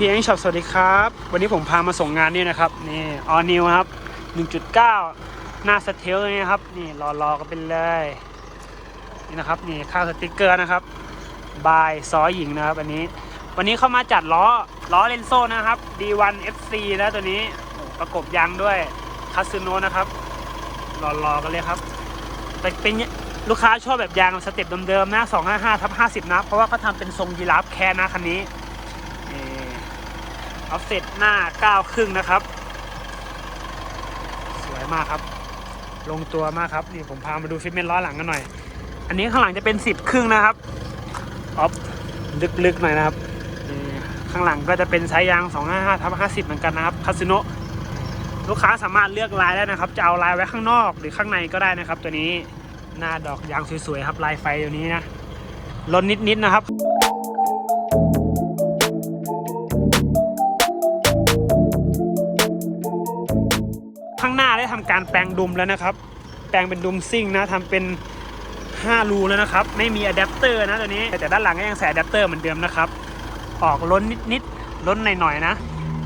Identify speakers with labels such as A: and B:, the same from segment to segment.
A: พีเอ็งช็อปสวัสดีครับ วันนี้ผมพามาส่งงานนี่นะครับ นี่ออนิวครับ 1.9 หน้าสเทลเลยนะครับ นี่รอรอๆกันเป็นเลย นี่นะครับ นี่ค่าสติกเกอร์นะครับ บายซอหญิงนะครับ อันนี้ วันนี้เข้ามาจัดล้อ ล้อเลนโซ่นะครับ D1 FC นะตัวนี้ ประกบยางด้วยคาซูโนนะครับรอรอๆกันเลยครับ แต่เป็นลูกค้าชอบแบบยางสเต็ปเดิมๆนะ255ทับ50นะ เพราะว่าเขาทำเป็นทรงยีราฟแค่นะคันนี้นี่ ออฟเซ็ตหน้า9ครึ่งนะครับ สวยมากครับ ลงตัวมากครับ นี่ผมพามาดูฟิตเมนต์ล้อหลังกันหน่อย อันนี้ข้างหลังจะเป็น 10 ครึ่งนะครับออฟลึกๆหน่อยนะครับ ข้างหลังก็จะเป็นไซส์ยาง 255ทับ50 เหมือนกันนะครับ คาสิโนลูกค้าสามารถเลือกลายได้นะครับ จะเอาลายไว้ข้างนอกหรือข้างในก็ได้นะครับ ตัวนี้หน้าดอกยางสวยๆครับลายไฟตัวนี้นะลนนิดๆนะครับ ข้างหน้าได้ทำการแปลงดุมแล้วนะครับ แปลงเป็นดุมซิ่งนะทำเป็น5รูแล้วนะครับ ไม่มีอะแดปเตอร์นะตัวนี้ แต่ด้านหลังก็ยังใส่อะแดปเตอร์เหมือนเดิมนะครับ ออกล้นนิดๆล้นหน่อยๆนะ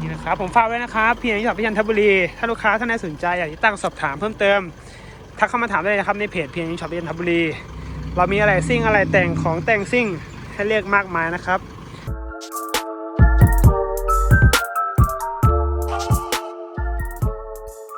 A: นี่นะครับ ผมฝากไว้นะครับพี่นิชอบพี่ยันทบุรี ถ้าลูกค้าท่านใดสนใจอยากติดตั้งสอบถามเพิ่มเติม ทักเข้ามาถามได้เลยนะครับในเพจพี่นิชอบพี่ยันทบุรี เรามีอะไรซิ่งอะไรแต่งของแต่งซิ่งให้เลือกมากมายนะครับ